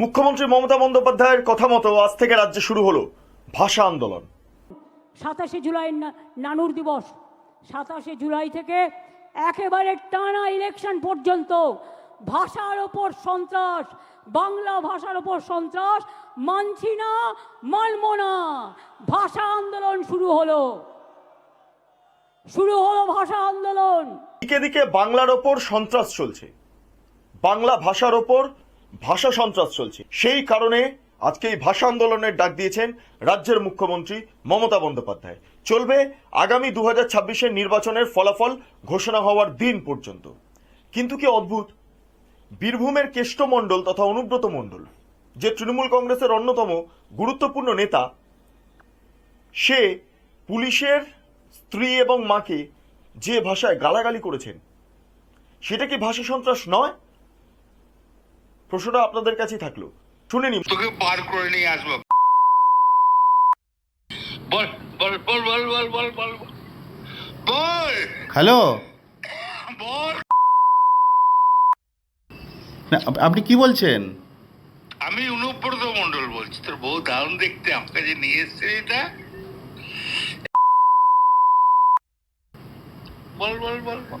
মুখ্যমন্ত্রী মমতা বন্দ্যোপাধ্যায়ের কথা মতো আজ থেকে রাজ্যে শুরু হলো ভাষা আন্দোলন। সাতাশে জুলাই নানুর দিবস। সাতাশে জুলাই থেকে একেবারে টানা ইলেকশন পর্যন্ত ভাষার ওপর সন্ত্রাস বাংলা ভাষার ওপর সন্ত্রাস মানছি না মানব না ভাষা আন্দোলন শুরু হলো। শুরু হলো ভাষা আন্দোলন। দিকে দিকে বাংলার ওপর সন্ত্রাস চলছে। বাংলা ভাষার ওপর ভাষা সন্ত্রাস চলছে। সেই কারণে আজকে এই ভাষা আন্দোলনের ডাক দিয়েছেন রাজ্যের মুখ্যমন্ত্রী মমতা বন্দ্যোপাধ্যায়। চলবে আগামী দু হাজার নির্বাচনের ফলাফল ঘোষণা হওয়ার দিন পর্যন্ত। কিন্তু কি অদ্ভুত? বীরভূমের কেষ্টমণ্ডল তথা অনুব্রত মণ্ডল, যে তৃণমূল কংগ্রেসের অন্যতম গুরুত্বপূর্ণ নেতা, সে পুলিশের স্ত্রী এবং মাকে যে ভাষায় গালাগালি করেছেন, সেটা কি ভাষা সন্ত্রাস নয়? প্রশ্নটা আপনাদের কাছেই থাকল। শুনে নিন তোকে বার করে নিয়ে আসব। বল বল বল বল বল বল বল বল। হ্যালো। বল। না, আপনি কি বলছেন? আমি অনুব্রত মন্ডল বলছি। তোর বউ দারুণ দেখতে। আমার কাছে নিয়ে এসছে এটা। বল বল বল বল।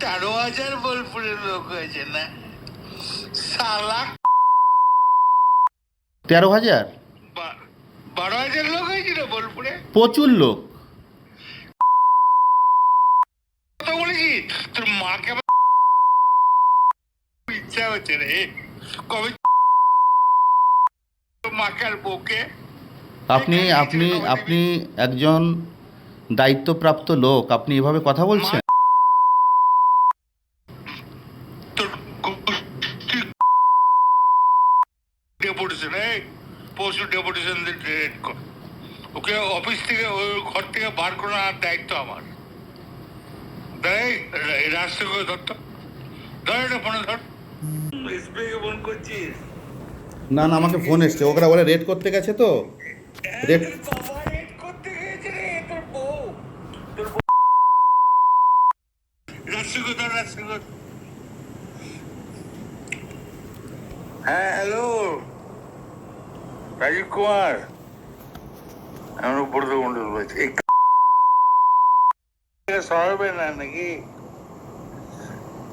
তেরো হাজার বোলপুরের লোক হয়েছে না। সালা তেরো হাজার? বারো হাজার লোক হয়েছিল বোলপুরে? প্রচুর লোক। কথা বলেছি তোর মাকে ইচ্ছা হচ্ছে রে। কবে তোর মাকে আর বউকে? আপনি আপনি আপনি একজন দায়িত্বপ্রাপ্ত লোক আপনি এভাবে কথা বলছেন? ডেপুটেশন এই পরশু ডেপুটেশন ওকে অফিস থেকে ওই ঘর থেকে বার করার দায়িত্ব আমার। দেয় রাষ্ট্রকে ধরতো ধর এটা ফোনে ধর। এসপিকে ফোন করছিস? না না আমাকে ফোন এসছে। ওরা বলে রেড করতে গেছে তো। রেড হ্যাঁ হ্যালো রাজীব কুমার আমি উপরত মন্ডল বলছি সরাবে না নাকি?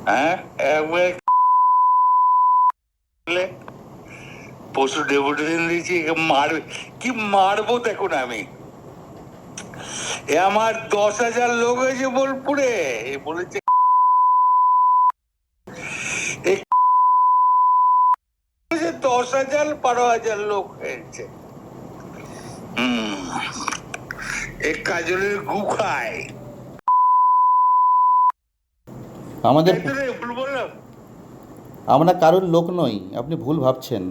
হ্যাঁ? একবার পশু ডেপুটেশন দিয়েছি, একে মারবে। কি মারবো দেখুন আমি। এ আমার দশ হাজার লোক হয়েছে বোলপুরে। বলেছে দশ হাজার বারো হাজার লোক হয়েছে হুম। এ কাজলের গু খায়। আমাদের ভুল বললাম। আমরা কারোর লোক নই আপনি ভুল ভাবছেন।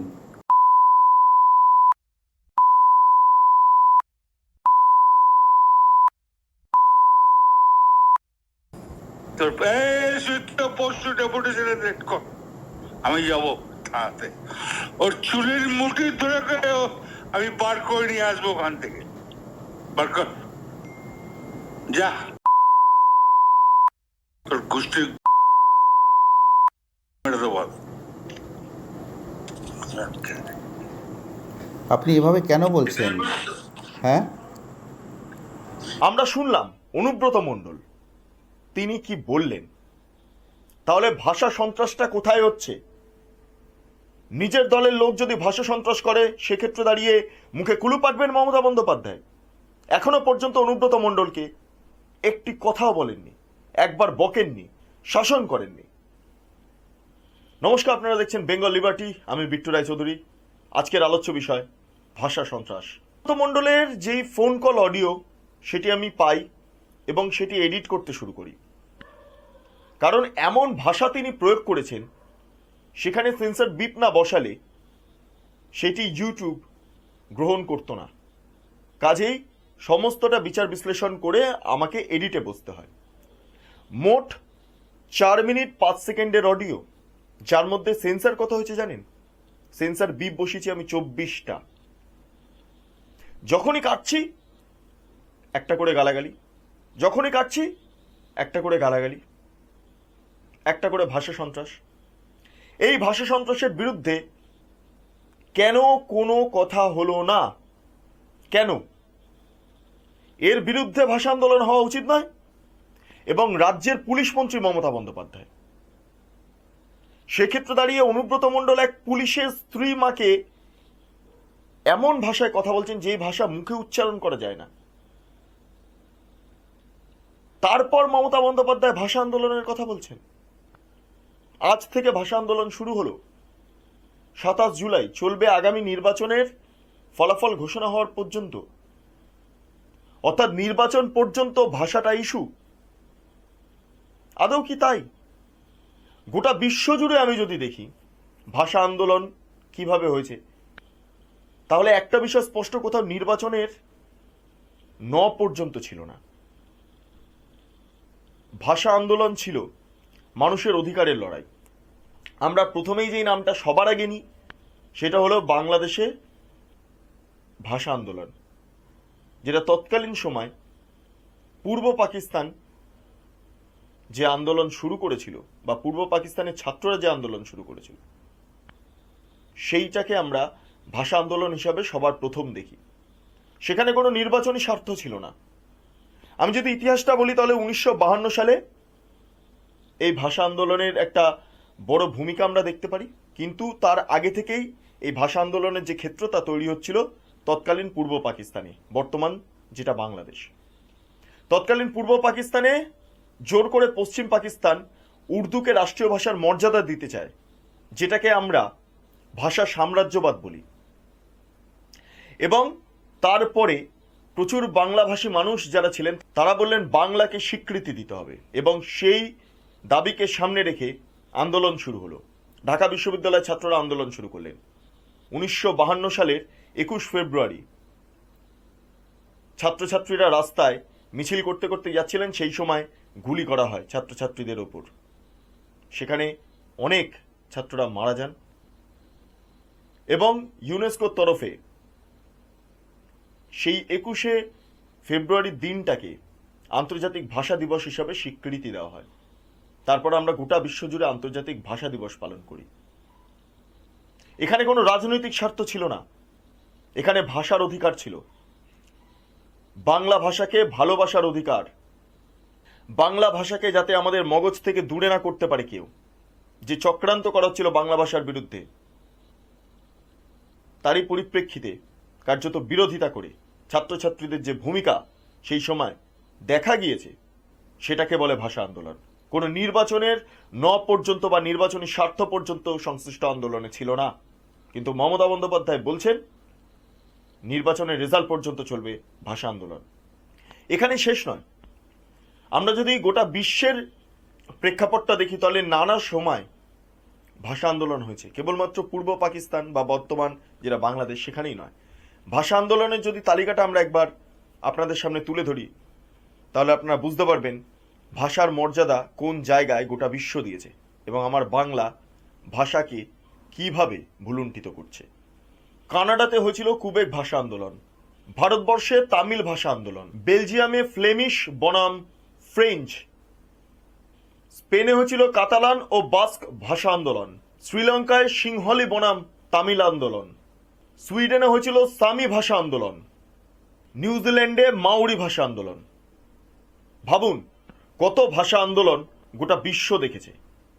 তোর পরশু ডেপুটেশনে কর। আমি যাব। থানাতে ওর চুলের মুঠি ধরে আমি বার করে নিয়ে আসব ওখান থেকে। বার কর। যা। তোর গোষ্ঠী। আপনি এভাবে কেন বলছেন? হ্যাঁ? আমরা শুনলাম অনুব্রত মণ্ডল। তিনি কি বললেন? তাহলে ভাষা সন্ত্রাসটা কোথায় হচ্ছে? নিজের দলের লোক যদি ভাষা সন্ত্রাস করে, সেক্ষেত্রে দাঁড়িয়ে মুখে কুলু পাটবেন মমতা বন্দ্যোপাধ্যায়। এখনও পর্যন্ত অনুব্রত মণ্ডলকে একটি কথাও বলেননি, একবার বকেননি, শাসন করেননি। নমস্কার, আপনারা দেখছেন বেঙ্গল লিবার্টি, আমি বিট্টু রায়চৌধুরী। আজকের আলোচ্য বিষয়, ভাষা সন্ত্রাস। মণ্ডলের যেই ফোন কল অডিও সেটি আমি পাই এবং সেটি এডিট করতে শুরু করি। কারণ এমন ভাষা তিনি প্রয়োগ করেছেন সেখানে সেন্সার বিপ না বসালে সেটি ইউটিউব গ্রহণ করতো না। কাজেই সমস্তটা বিচার বিশ্লেষণ করে আমাকে এডিটে বসতে হয়। মোট চার মিনিট পাঁচ সেকেন্ডের অডিও যার মধ্যে সেন্সার কত হয়েছে জানেন? সেন্সার বিপ বসিয়েছি আমি চব্বিশটা। যখনই কাটছি, একটা করে গালাগালি। যখনই কাটছি, একটা করে গালাগালি। একটা করে ভাষা সন্ত্রাস। এই ভাষা সন্ত্রাসের বিরুদ্ধে কেন কোনো কথা হলো না? কেন? এর বিরুদ্ধে ভাষা আন্দোলন হওয়া উচিত নয় এবং রাজ্যের পুলিশ মন্ত্রী মমতা বন্দ্যোপাধ্যায়। সেক্ষেত্রে দাঁড়িয়ে অনুব্রত মণ্ডল এক পুলিশের স্ত্রী মাকে এমন ভাষায় কথা বলছেন যে ভাষা মুখে উচ্চারণ করা যায় না। তারপর মমতা বন্দ্যোপাধ্যায় ভাষা আন্দোলনের কথা বলছেন। আজ থেকে ভাষা আন্দোলন শুরু হলো। সাতাশ জুলাই চলবে আগামী নির্বাচনের ফলাফল ঘোষণা হওয়ার পর্যন্ত। অর্থাৎ নির্বাচন পর্যন্ত ভাষাটা ইস্যু। আদৌ কি তাই? গোটা বিশ্ব জুড়ে আমি যদি দেখি, ভাষা আন্দোলন কীভাবে হয়েছে, তাহলে একটা বিষয় স্পষ্ট, কোথাও নির্বাচনের ন পর্যন্ত ছিল না। ভাষা আন্দোলন ছিল। মানুষের অধিকারের লড়াই। আমরা প্রথমেই যেই নামটা সবার আগে নিই, সেটা হলো বাংলাদেশে ভাষা আন্দোলন, যেটা তৎকালীন সময় পূর্ব পাকিস্তান যে আন্দোলন শুরু করেছিল বা পূর্ব পাকিস্তানের ছাত্ররা যে আন্দোলন শুরু করেছিল, সেইটাকে আমরা ভাষা আন্দোলন হিসাবে সবার প্রথম দেখি। সেখানে কোনো নির্বাচনী স্বার্থ ছিল না। আমি যদি ইতিহাসটা বলি, তাহলে উনিশশো সালে এই ভাষা আন্দোলনের একটা বড় ভূমিকা আমরা দেখতে পারি। কিন্তু তার আগে থেকেই এই ভাষা আন্দোলনের যে ক্ষেত্র তা তৈরি হচ্ছিল তৎকালীন পূর্ব পাকিস্তানে, বর্তমান যেটা বাংলাদেশ। তৎকালীন পূর্ব পাকিস্তানে জোর করে পশ্চিম পাকিস্তান উর্দুকে রাষ্ট্রীয় ভাষার মর্যাদা দিতে চায়, যেটাকে আমরা ভাষা সাম্রাজ্যবাদ বলি। এবং তারপরে প্রচুর বাংলাভাষী মানুষ যারা ছিলেন, তারা বললেন বাংলাকে স্বীকৃতি দিতে হবে। এবং সেই দাবিকে সামনে রেখে আন্দোলন শুরু হলো। ঢাকা বিশ্ববিদ্যালয়ের ছাত্ররা আন্দোলন শুরু করলেন। উনিশশো সালের একুশ ফেব্রুয়ারি। ছাত্রছাত্রীরা রাস্তায় মিছিল করতে করতে যাচ্ছিলেন, সেই সময় গুলি করা হয় ছাত্রছাত্রীদের ওপর। সেখানে অনেক ছাত্ররা মারা যান এবং ইউনেস্কোর তরফে সেই একুশে ফেব্রুয়ারির দিনটাকে আন্তর্জাতিক ভাষা দিবস হিসাবে স্বীকৃতি দেওয়া হয়। তারপর আমরা গোটা বিশ্বজুড়ে আন্তর্জাতিক ভাষা দিবস পালন করি। এখানে কোনো রাজনৈতিক স্বার্থ ছিল না। এখানে ভাষার অধিকার ছিল। বাংলা ভাষাকে ভালোবাসার অধিকার। বাংলা ভাষাকে যাতে আমাদের মগজ থেকে দূরে না করতে পারে কেউ, যে চক্রান্ত করা হচ্ছিল বাংলা ভাষার বিরুদ্ধে। তারই পরিপ্রেক্ষিতে কার্যত বিরোধিতা করে ছাত্রছাত্রীদের যে ভূমিকা সেই সময় দেখা গিয়েছে, সেটাকে বলে ভাষা আন্দোলন। কোনো নির্বাচনের ন পর্যন্ত বা নির্বাচনী স্বার্থ পর্যন্ত সংশ্লিষ্ট আন্দোলনে ছিল না। কিন্তু মমতা বন্দ্যোপাধ্যায় বলছেন, নির্বাচনের রেজাল্ট পর্যন্ত চলবে ভাষা আন্দোলন। এখানে শেষ নয়। আমরা যদি গোটা বিশ্বের প্রেক্ষাপটটা দেখি, তাহলে নানা সময় ভাষা আন্দোলন হয়েছে। কেবলমাত্র পূর্ব পাকিস্তান বা বর্তমান যেটা বাংলাদেশ, সেখানেই নয়। ভাষা আন্দোলনের যদি তালিকাটা আমরা একবার আপনাদের সামনে তুলে ধরি, তাহলে আপনারা বুঝতে পারবেন ভাষার মর্যাদা কোন জায়গায় গোটা বিশ্ব দিয়েছে? এবং আমার বাংলা ভাষাকে কীভাবে ভুলুণ্ঠিত করছে? কানাডাতে হয়েছিল কুবেক ভাষা আন্দোলন, ভারতবর্ষে তামিল ভাষা আন্দোলন, বেলজিয়ামে ফ্লেমিশ, বনাম, ফ্রেঞ্চ, স্পেনে হয়েছিল কাতালান ও বাস্ক ভাষা আন্দোলন, শ্রীলঙ্কায় সিংহলি বনাম তামিল আন্দোলন, সুইডেনে হয়েছিল সামি ভাষা আন্দোলন, নিউজিল্যান্ডে মাউরি ভাষা আন্দোলন। ভাবুন কত ভাষা আন্দোলন গোটা বিশ্ব দেখেছে।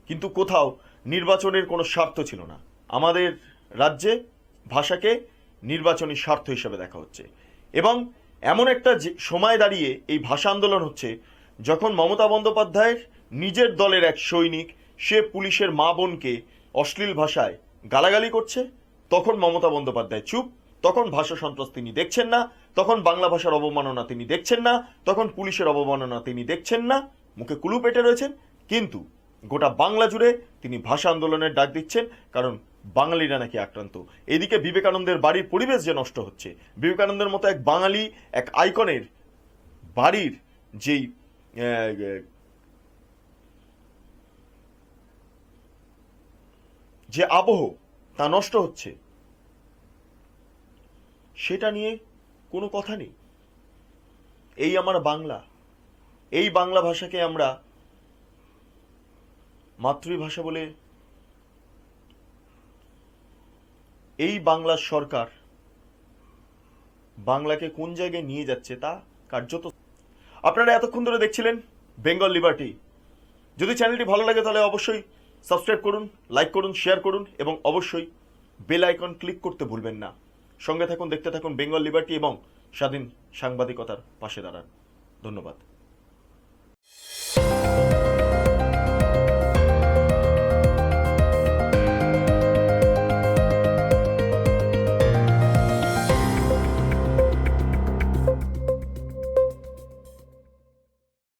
কিন্তু কোথাও নির্বাচনের কোনো স্বার্থ ছিল না। আমাদের রাজ্যে ভাষাকে নির্বাচনী স্বার্থ হিসেবে দেখা হচ্ছে। এবং এমন একটা সময় দাঁড়িয়ে এই ভাষা আন্দোলন হচ্ছে, যখন মমতা বন্দ্যোপাধ্যায়ের নিজের দলের এক সৈনিক, সে পুলিশের মা বোনকে অশ্লীল ভাষায় গালাগালি করছে, তখন মমতা বন্দ্যোপাধ্যায় চুপ তখন ভাষা সন্ত্রাস তিনি দেখছেন না, তখন বাংলা ভাষার অবমাননা তিনি দেখছেন না, তখন পুলিশের অবমাননা তিনি দেখছেন না, মুখে কুলু পেটে রয়েছেন। কিন্তু গোটা বাংলা জুড়ে তিনি ভাষা আন্দোলনের ডাক দিচ্ছেন, কারণ বাঙালিরা নাকি আক্রান্ত। এদিকে বিবেকানন্দের বাড়ির পরিবেশ যে নষ্ট হচ্ছে। বিবেকানন্দের মতো এক বাঙালি, এক আইকনের বাড়ির যেই যে আবহ, তা নষ্ট হচ্ছে। সেটা নিয়ে কোনো কথা নেই। এই আমার বাংলা। এই বাংলা ভাষাকে আমরা মাতৃভাষা বলে এই বাংলার সরকার বাংলাকে কোন জায়গায় নিয়ে যাচ্ছে তা কার্যত আপনারা এতক্ষণ ধরে দেখছিলেন বেঙ্গল লিবার্টি। যদি চ্যানেলটি ভালো লাগে তাহলে অবশ্যই সাবস্ক্রাইব করুন, লাইক করুন, শেয়ার করুন এবং অবশ্যই বেল আইকন ক্লিক করতে ভুলবেন না। সঙ্গে থাকুন দেখতে থাকুন বেঙ্গল লিবার্টি এবং স্বাধীন সাংবাদিকতার পাশে দাঁড়ান। ধন্যবাদ।